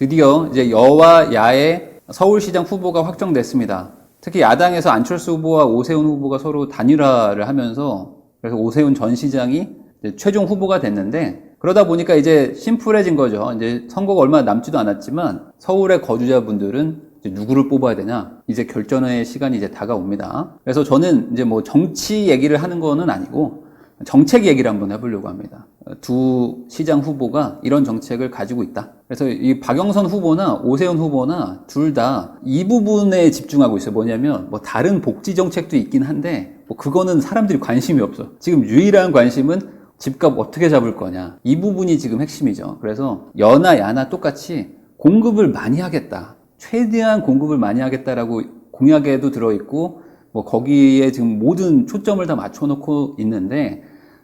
드디어 이제 여와 야의 서울시장 후보가 확정됐습니다. 특히 야당에서 안철수 후보와 오세훈 후보가 서로 단일화를 하면서 그래서 오세훈 전 시장이 최종 후보가 됐는데 그러다 보니까 이제 심플해진 거죠. 이제 선거가 얼마 남지도 않았지만 서울의 거주자분들은 누구를 뽑아야 되냐 이제 결전의 시간이 이제 다가옵니다. 그래서 저는 이제 뭐 정치 얘기를 하는 거는 아니고 정책 얘기를 한번 해보려고 합니다. 두 시장 후보가 이런 정책을 가지고 있다. 그래서 이 박영선 후보나 오세훈 후보나 둘 다 이 부분에 집중하고 있어요. 뭐냐면 뭐 다른 복지 정책도 있긴 한데 뭐 그거는 사람들이 관심이 없어. 지금 유일한 관심은 집값 어떻게 잡을 거냐. 이 부분이 지금 핵심이죠. 그래서 여나 야나 똑같이 공급을 많이 하겠다. 최대한 공급을 많이 하겠다라고 공약에도 들어있고 뭐 거기에 지금 모든 초점을 다 맞춰놓고 있는데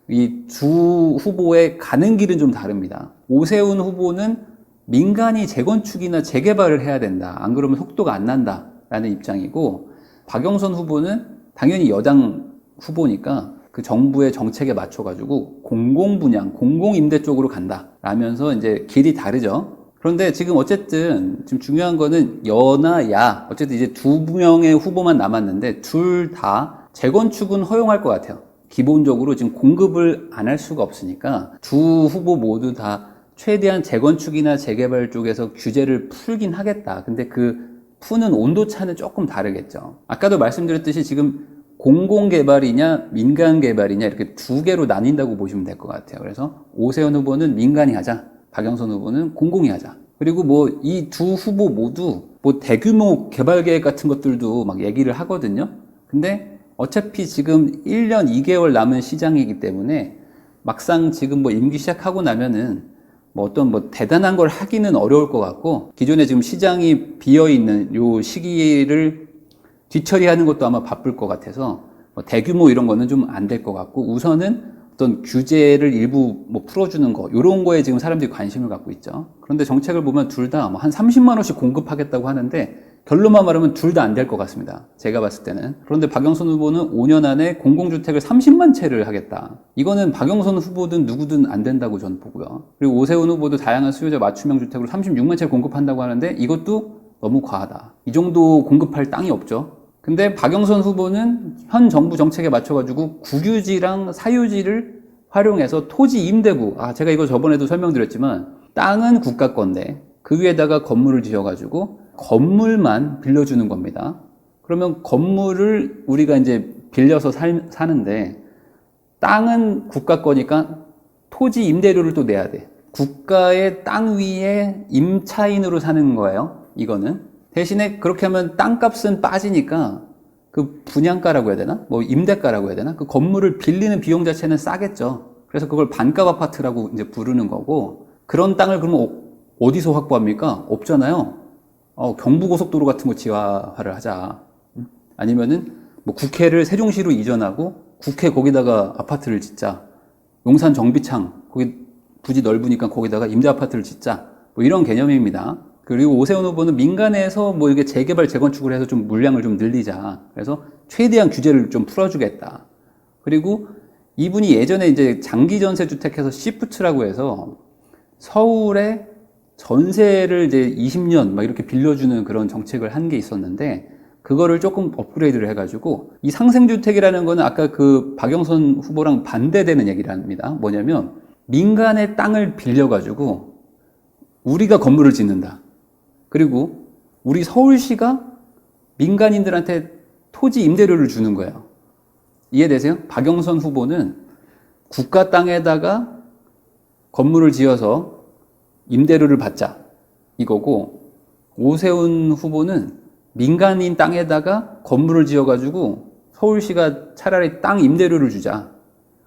이 두 후보의 가는 길은 좀 다릅니다. 오세훈 후보는 민간이 재건축이나 재개발을 해야 된다. 안 그러면 속도가 안 난다 라는 입장이고 박영선 후보는 당연히 여당 후보니까 그 정부의 정책에 맞춰가지고 공공분양, 공공임대 쪽으로 간다. 라면서 이제 길이 다르죠. 그런데 지금 어쨌든 지금 중요한 거는 여나 야 어쨌든 이제 두 명의 후보만 남았는데 둘 다 재건축은 허용할 것 같아요. 기본적으로 지금 공급을 안 할 수가 없으니까 두 후보 모두 다 최대한 재건축이나 재개발 쪽에서 규제를 풀긴 하겠다. 근데 그 푸는 온도 차는 조금 다르겠죠. 아까도 말씀드렸듯이 지금 공공개발이냐 민간개발이냐 이렇게 두 개로 나뉜다고 보시면 될 것 같아요. 그래서 오세훈 후보는 민간이 하자. 박영선 후보는 공공이 하자. 그리고 뭐 이 두 후보 모두 뭐 대규모 개발 계획 같은 것들도 막 얘기를 하거든요. 근데 어차피 지금 1년 2개월 남은 시장이기 때문에 막상 지금 뭐 임기 시작하고 나면은 뭐 어떤 뭐 대단한 걸 하기는 어려울 것 같고 기존에 지금 시장이 비어 있는 요 시기를 뒤처리하는 것도 아마 바쁠 것 같아서 뭐 대규모 이런 거는 좀 안 될 것 같고 우선은 어떤 규제를 일부 뭐 풀어주는 거 이런 거에 지금 사람들이 관심을 갖고 있죠. 그런데 정책을 보면 둘다뭐한 30만 원씩 공급하겠다고 하는데 결론만 말하면 둘 다 안 될 것 같습니다. 제가 봤을 때는. 그런데 박영선 후보는 5년 안에 공공주택을 30만 채를 하겠다. 이거는 박영선 후보든 누구든 안 된다고 저는 보고요. 그리고 오세훈 후보도 다양한 수요자 맞춤형 주택으로 36만 채 공급한다고 하는데 이것도 너무 과하다. 이 정도 공급할 땅이 없죠. 근데 박영선 후보는 현 정부 정책에 맞춰가지고 국유지랑 사유지를 활용해서 토지 임대부, 아, 제가 이거 저번에도 설명드렸지만, 땅은 국가 건데, 그 위에다가 건물을 지어가지고, 건물만 빌려주는 겁니다. 그러면 건물을 우리가 이제 빌려서 살, 사는데, 땅은 국가 거니까 토지 임대료를 또 내야 돼. 국가의 땅 위에 임차인으로 사는 거예요. 이거는. 대신에 그렇게 하면 땅값은 빠지니까 그 분양가라고 해야 되나? 뭐 임대가라고 해야 되나? 그 건물을 빌리는 비용 자체는 싸겠죠. 그래서 그걸 반값 아파트라고 이제 부르는 거고 그런 땅을 그러면 어- 어디서 확보합니까? 없잖아요. 어, 경부고속도로 같은 거 지하화를 하자. 음? 아니면은 뭐 국회를 세종시로 이전하고 국회 거기다가 아파트를 짓자. 용산 정비창 거기 부지 넓으니까 거기다가 임대 아파트를 짓자. 뭐 이런 개념입니다. 그리고 오세훈 후보는 민간에서 뭐 이게 재개발 재건축을 해서 좀 물량을 좀 늘리자. 그래서 최대한 규제를 좀 풀어주겠다. 그리고 이분이 예전에 이제 장기 전세 주택해서 시프트라고 해서 서울에 전세를 이제 20년 막 이렇게 빌려주는 그런 정책을 한 게 있었는데 그거를 조금 업그레이드를 해가지고 이 상생주택이라는 거는 아까 그 박영선 후보랑 반대되는 얘기를 합니다. 뭐냐면 민간의 땅을 빌려가지고 우리가 건물을 짓는다. 그리고 우리 서울시가 민간인들한테 토지 임대료를 주는 거예요. 이해되세요? 박영선 후보는 국가 땅에다가 건물을 지어서 임대료를 받자. 이거고, 오세훈 후보는 민간인 땅에다가 건물을 지어가지고 서울시가 차라리 땅 임대료를 주자.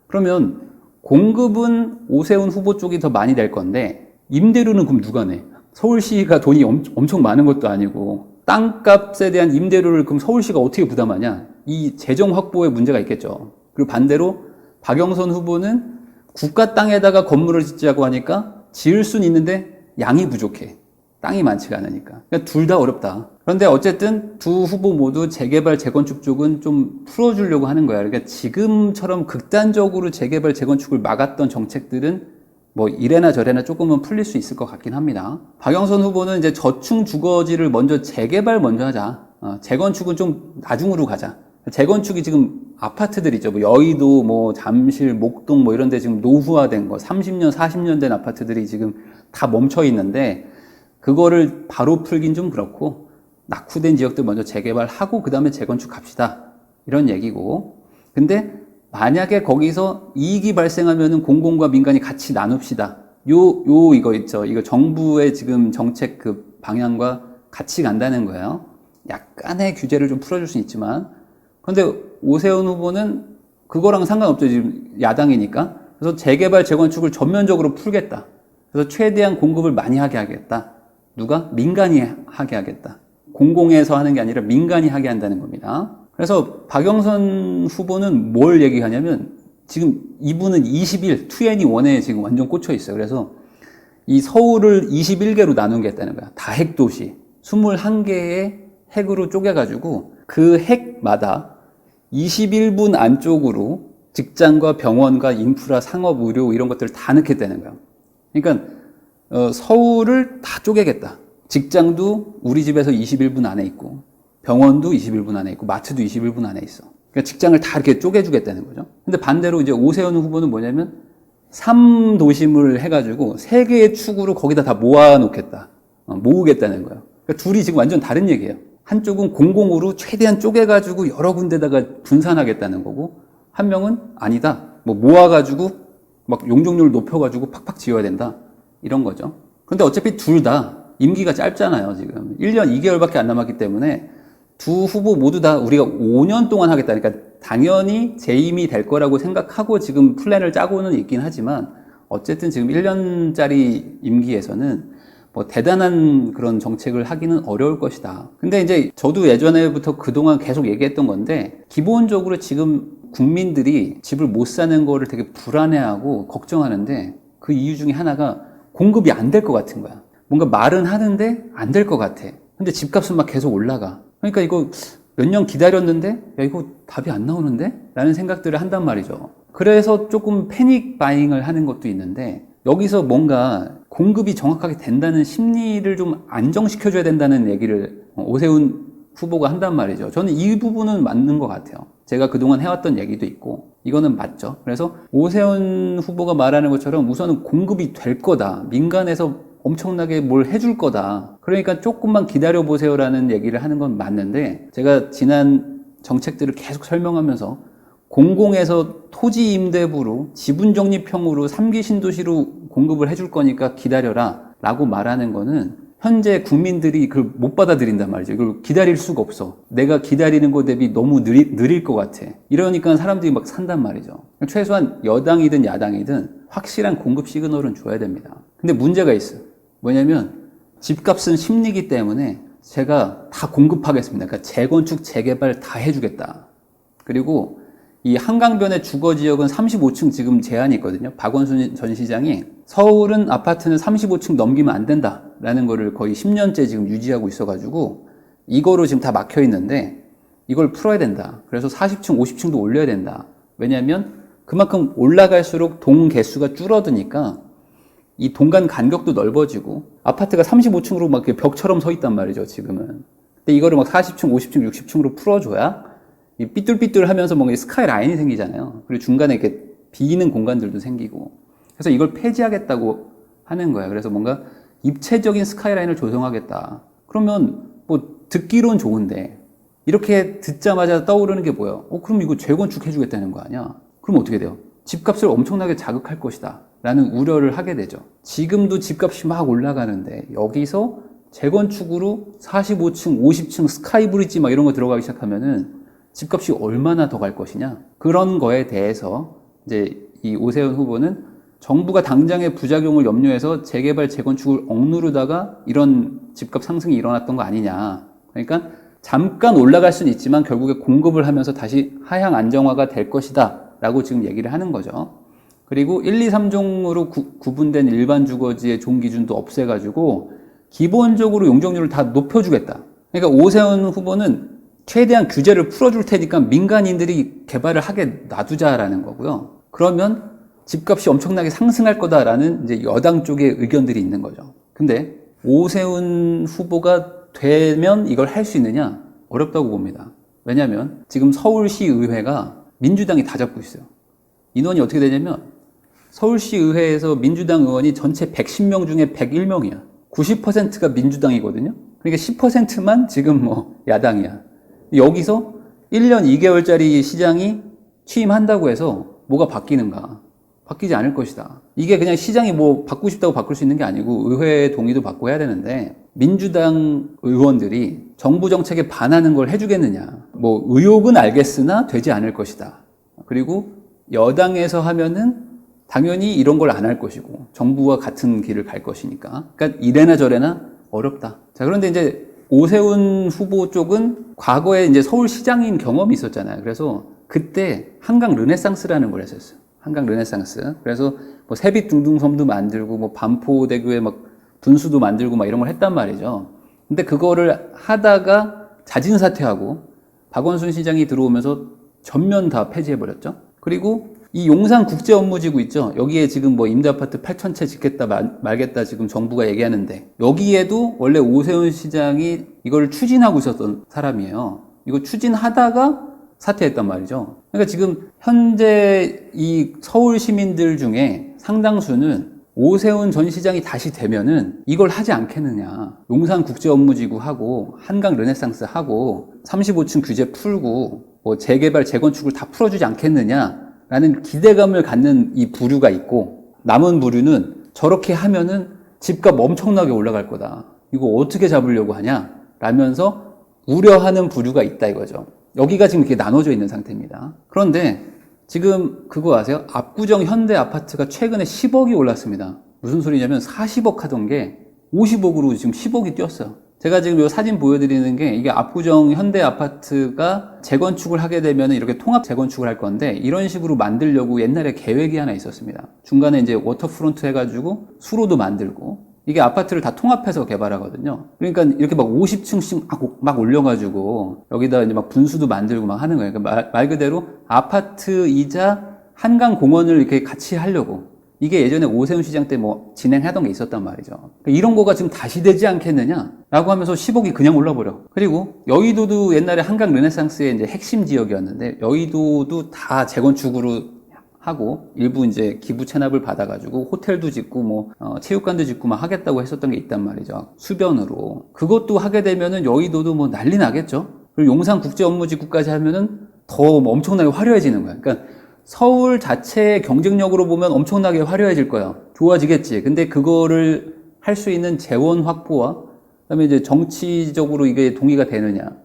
그러면 공급은 오세훈 후보 쪽이 더 많이 될 건데, 임대료는 그럼 누가 내? 서울시가 돈이 엄, 엄청 많은 것도 아니고, 땅값에 대한 임대료를 그럼 서울시가 어떻게 부담하냐? 이 재정 확보에 문제가 있겠죠. 그리고 반대로 박영선 후보는 국가 땅에다가 건물을 짓자고 하니까 지을 수는 있는데 양이 부족해. 땅이 많지가 않으니까. 그러니까 둘 다 어렵다. 그런데 어쨌든 두 후보 모두 재개발, 재건축 쪽은 좀 풀어주려고 하는 거야. 그러니까 지금처럼 극단적으로 재개발, 재건축을 막았던 정책들은 뭐 이래나 저래나 조금은 풀릴 수 있을 것 같긴 합니다. 박영선 후보는 이제 저층 주거지를 먼저 재개발 먼저 하자. 어, 재건축은 좀 나중으로 가자. 재건축이 지금 아파트들이죠. 뭐 여의도, 뭐 잠실, 목동 뭐 이런 데 지금 노후화된 거, 30년, 40년 된 아파트들이 지금 다 멈춰 있는데 그거를 바로 풀긴 좀 그렇고 낙후된 지역들 먼저 재개발하고 그다음에 재건축 합시다. 이런 얘기고. 근데 만약에 거기서 이익이 발생하면은 공공과 민간이 같이 나눕시다. 요, 요, 이거 있죠. 이거 정부의 지금 정책 그 방향과 같이 간다는 거예요. 약간의 규제를 좀 풀어줄 수 있지만. 근데 오세훈 후보는 그거랑 상관없죠. 지금 야당이니까. 그래서 재개발, 재건축을 전면적으로 풀겠다. 그래서 최대한 공급을 많이 하게 하겠다. 누가? 민간이 하게 하겠다. 공공에서 하는 게 아니라 민간이 하게 한다는 겁니다. 그래서 박영선 후보는 뭘 얘기하냐면 지금 이분은 21, 2NE1에 지금 완전 꽂혀 있어요. 그래서 이 서울을 21개로 나누겠다는 거야. 다 핵 도시. 21개의 핵으로 쪼개가지고 그 핵마다 21분 안쪽으로 직장과 병원과 인프라, 상업, 의료 이런 것들을 다 넣겠다는 거야. 그러니까 어, 서울을 다 쪼개겠다. 직장도 우리 집에서 21분 안에 있고, 병원도 21분 안에 있고, 마트도 21분 안에 있어. 그러니까 직장을 다 이렇게 쪼개주겠다는 거죠. 근데 반대로 이제 오세훈 후보는 뭐냐면, 3도심을 해가지고, 세 개의 축으로 거기다 다 모아놓겠다. 어, 모으겠다는 거예요. 그러니까 둘이 지금 완전 다른 얘기예요. 한쪽은 공공으로 최대한 쪼개가지고 여러 군데다가 분산하겠다는 거고, 한 명은 아니다. 뭐 모아가지고, 막 용적률 높여가지고 팍팍 지어야 된다. 이런 거죠. 근데 어차피 둘 다 임기가 짧잖아요, 지금. 1년 2개월밖에 안 남았기 때문에 두 후보 모두 다 우리가 5년 동안 하겠다. 그러니까 당연히 재임이 될 거라고 생각하고 지금 플랜을 짜고는 있긴 하지만 어쨌든 지금 1년짜리 임기에서는 뭐 대단한 그런 정책을 하기는 어려울 것이다. 근데 이제 저도 예전에부터 그동안 계속 얘기했던 건데 기본적으로 지금 국민들이 집을 못 사는 거를 되게 불안해하고 걱정하는데 그 이유 중에 하나가 공급이 안 될 것 같은 거야. 뭔가 말은 하는데 안 될 것 같아. 근데 집값은 막 계속 올라가. 그러니까 이거 몇 년 기다렸는데 야 이거 답이 안 나오는데? 라는 생각들을 한단 말이죠. 그래서 조금 패닉 바잉을 하는 것도 있는데 여기서 뭔가 공급이 정확하게 된다는 심리를 좀 안정시켜줘야 된다는 얘기를 오세훈 후보가 한단 말이죠. 저는 이 부분은 맞는 것 같아요. 제가 그동안 해왔던 얘기도 있고, 이거는 맞죠. 그래서 오세훈 후보가 말하는 것처럼 우선은 공급이 될 거다. 민간에서 엄청나게 뭘 해줄 거다. 그러니까 조금만 기다려보세요라는 얘기를 하는 건 맞는데, 제가 지난 정책들을 계속 설명하면서 공공에서 토지 임대부로 지분 적립형으로 3기 신도시로 공급을 해줄 거니까 기다려라 라고 말하는 거는 현재 국민들이 그걸 못 받아들인단 말이죠. 이걸 기다릴 수가 없어. 내가 기다리는 것 대비 너무 느리, 느릴 것 같아. 이러니까 사람들이 막 산단 말이죠. 최소한 여당이든 야당이든 확실한 공급 시그널은 줘야 됩니다. 근데 문제가 있어. 뭐냐면 집값은 심리기 때문에 제가 다 공급하겠습니다. 그러니까 재건축, 재개발 다 해주겠다. 그리고 이 한강변의 주거 지역은 35층 지금 제한이 있거든요. 박원순 전 시장이 서울은 아파트는 35층 넘기면 안 된다라는 거를 거의 10년째 지금 유지하고 있어가지고 이거로 지금 다 막혀 있는데 이걸 풀어야 된다. 그래서 40층, 50층도 올려야 된다. 왜냐하면 그만큼 올라갈수록 동 개수가 줄어드니까 이 동간 간격도 넓어지고 아파트가 35층으로 막 벽처럼 서 있단 말이죠, 지금은. 근데 이거를 막 40층, 50층, 60층으로 풀어줘야 이 삐뚤삐뚤 하면서 뭔가 스카이 라인이 생기잖아요. 그리고 중간에 이렇게 비는 공간들도 생기고. 그래서 이걸 폐지하겠다고 하는 거예요. 그래서 뭔가 입체적인 스카이 라인을 조성하겠다. 그러면 뭐 듣기론 좋은데 이렇게 듣자마자 떠오르는 게 뭐예요? 어, 그럼 이거 재건축 해주겠다는 거 아니야? 그럼 어떻게 돼요? 집값을 엄청나게 자극할 것이다. 라는 우려를 하게 되죠. 지금도 집값이 막 올라가는데 여기서 재건축으로 45층, 50층 스카이 브릿지 막 이런 거 들어가기 시작하면은 집값이 얼마나 더 갈 것이냐. 그런 거에 대해서 이제 이 오세훈 후보는 정부가 당장의 부작용을 염려해서 재개발, 재건축을 억누르다가 이런 집값 상승이 일어났던 거 아니냐. 그러니까 잠깐 올라갈 수는 있지만 결국에 공급을 하면서 다시 하향 안정화가 될 것이다. 라고 지금 얘기를 하는 거죠. 그리고 1, 2, 3종으로 구, 분된 일반 주거지의 종 기준도 없애가지고 기본적으로 용적률을 다 높여주겠다. 그러니까 오세훈 후보는 최대한 규제를 풀어줄 테니까 민간인들이 개발을 하게 놔두자라는 거고요. 그러면 집값이 엄청나게 상승할 거다라는 이제 여당 쪽의 의견들이 있는 거죠. 근데 오세훈 후보가 되면 이걸 할 수 있느냐? 어렵다고 봅니다. 왜냐하면 지금 서울시 의회가 민주당이 다 잡고 있어요. 인원이 어떻게 되냐면 서울시 의회에서 민주당 의원이 전체 110명 중에 101명이야. 90%가 민주당이거든요. 그러니까 10%만 지금 뭐 야당이야. 여기서 1년 2개월짜리 시장이 취임한다고 해서 뭐가 바뀌는가? 바뀌지 않을 것이다. 이게 그냥 시장이 뭐 바꾸고 싶다고 바꿀 수 있는 게 아니고 의회의 동의도 받고 해야 되는데 민주당 의원들이 정부 정책에 반하는 걸 해주겠느냐. 뭐 의혹은 알겠으나 되지 않을 것이다. 그리고 여당에서 하면은 당연히 이런 걸 안 할 것이고 정부와 같은 길을 갈 것이니까. 그러니까 이래나 저래나 어렵다. 자, 그런데 이제 오세훈 후보 쪽은 과거에 이제 서울시장인 경험이 있었잖아요. 그래서 그때 한강 르네상스라는 걸 했었어요. 한강 르네상스. 그래서 뭐 세빛 둥둥섬도 만들고 뭐 반포대교에 막 분수도 만들고 막 이런 걸 했단 말이죠. 근데 그거를 하다가 자진 사퇴하고 박원순 시장이 들어오면서 전면 다 폐지해버렸죠. 그리고 이 용산 국제 업무지구 있죠. 여기에 지금 뭐 임대 아파트 8천 채 짓겠다 말, 말겠다 지금 정부가 얘기하는데 여기에도 원래 오세훈 시장이 이걸 추진하고 있었던 사람이에요. 이거 추진하다가 사퇴했단 말이죠. 그러니까 지금 현재 이 서울 시민들 중에 상당수는 오세훈 전 시장이 다시 되면은 이걸 하지 않겠느냐. 용산 국제 업무지구 하고 한강 르네상스 하고 35층 규제 풀고 뭐 재개발 재건축을 다 풀어주지 않겠느냐 라는 기대감을 갖는 이 부류가 있고 남은 부류는 저렇게 하면은 집값 엄청나게 올라갈 거다. 이거 어떻게 잡으려고 하냐? 라면서 우려하는 부류가 있다 이거죠. 여기가 지금 이렇게 나눠져 있는 상태입니다. 그런데 지금 그거 아세요? 압구정 현대 아파트가 최근에 10억이 올랐습니다. 무슨 소리냐면 40억 하던 게 50억으로 지금 10억이 뛰었어요. 제가 지금 이 사진 보여드리는 게 이게 압구정 현대 아파트가 재건축을 하게 되면 이렇게 통합 재건축을 할 건데 이런 식으로 만들려고 옛날에 계획이 하나 있었습니다. 중간에 이제 워터프론트 해가지고 수로도 만들고 이게 아파트를 다 통합해서 개발하거든요. 그러니까 이렇게 막 50층씩 막, 막 올려가지고 여기다 이제 막 분수도 만들고 막 하는 거예요. 그러니까 말, 말 그대로 아파트이자 한강 공원을 이렇게 같이 하려고. 이게 예전에 오세훈 시장 때 뭐 진행하던 게 있었단 말이죠. 그러니까 이런 거가 지금 다시 되지 않겠느냐라고 하면서 10억이 그냥 올라버려. 그리고 여의도도 옛날에 한강 르네상스의 이제 핵심 지역이었는데 여의도도 다 재건축으로 하고 일부 이제 기부 체납을 받아가지고 호텔도 짓고 뭐 어, 체육관도 짓고 막 하겠다고 했었던 게 있단 말이죠 수변으로 그것도 하게 되면은 여의도도 뭐 난리 나겠죠 그리고 용산 국제 업무지구까지 하면은 더 엄청나게 화려해지는 거야 그러니까 서울 자체의 경쟁력으로 보면 엄청나게 화려해질 거야. 좋아지겠지. 근데 그거를 할 수 있는 재원 확보와 그다음에 이제 정치적으로 이게 동의가 되느냐.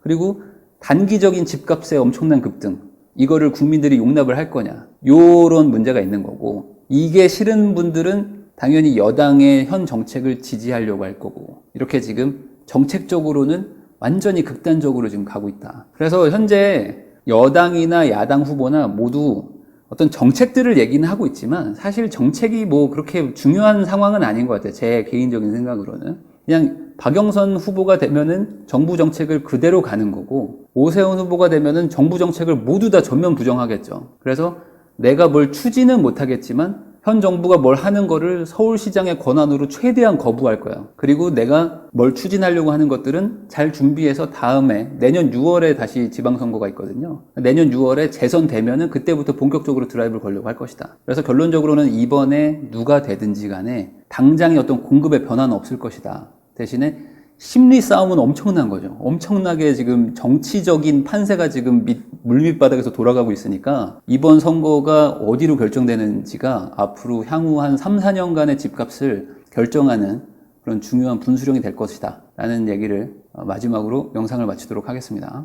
그리고 단기적인 집값의 엄청난 급등. 이거를 국민들이 용납을 할 거냐. 요런 문제가 있는 거고, 이게 싫은 분들은 당연히 여당의 현 정책을 지지하려고 할 거고, 이렇게 지금 정책적으로는 완전히 극단적으로 지금 가고 있다. 그래서 현재 여당이나 야당 후보나 모두 어떤 정책들을 얘기는 하고 있지만 사실 정책이 뭐 그렇게 중요한 상황은 아닌 것 같아요. 제 개인적인 생각으로는. 그냥 박영선 후보가 되면은 정부 정책을 그대로 가는 거고 오세훈 후보가 되면은 정부 정책을 모두 다 전면 부정하겠죠. 그래서 내가 뭘 추진은 못하겠지만 현 정부가 뭘 하는 거를 서울시장의 권한으로 최대한 거부할 거예요. 그리고 내가 뭘 추진하려고 하는 것들은 잘 준비해서 다음에 내년 6월에 다시 지방선거가 있거든요. 내년 6월에 재선되면은 그때부터 본격적으로 드라이브를 걸려고 할 것이다. 그래서 결론적으로는 이번에 누가 되든지 간에 당장의 어떤 공급의 변화는 없을 것이다. 대신에 심리 싸움은 엄청난 거죠. 엄청나게 지금 정치적인 판세가 지금 밑, 물밑바닥에서 돌아가고 있으니까 이번 선거가 어디로 결정되는지가 앞으로 향후 한 3, 4년간의 집값을 결정하는 그런 중요한 분수령이 될 것이다. 라는 얘기를 마지막으로 영상을 마치도록 하겠습니다.